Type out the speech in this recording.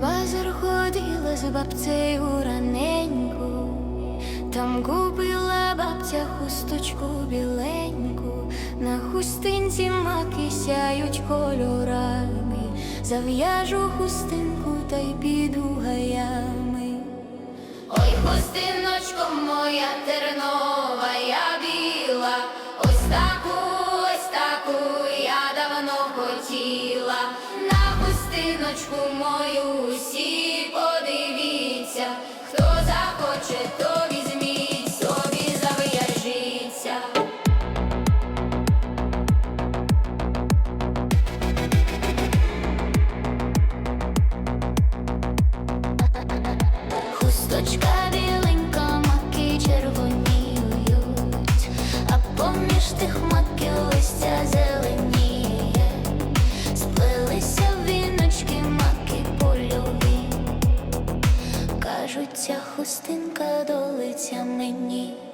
базар ходила з бабцею раненьку, там купила бабця хусточку біленьку, на хустинці маки сяють кольорами, зав'яжу хустинку та й піду гаями. Ой, хустиночко моя тернова, хустиночку мою усі подивіться, хто захоче, то візьміть, собі зав'яжіться. Хусточка хустинка до лиця мені.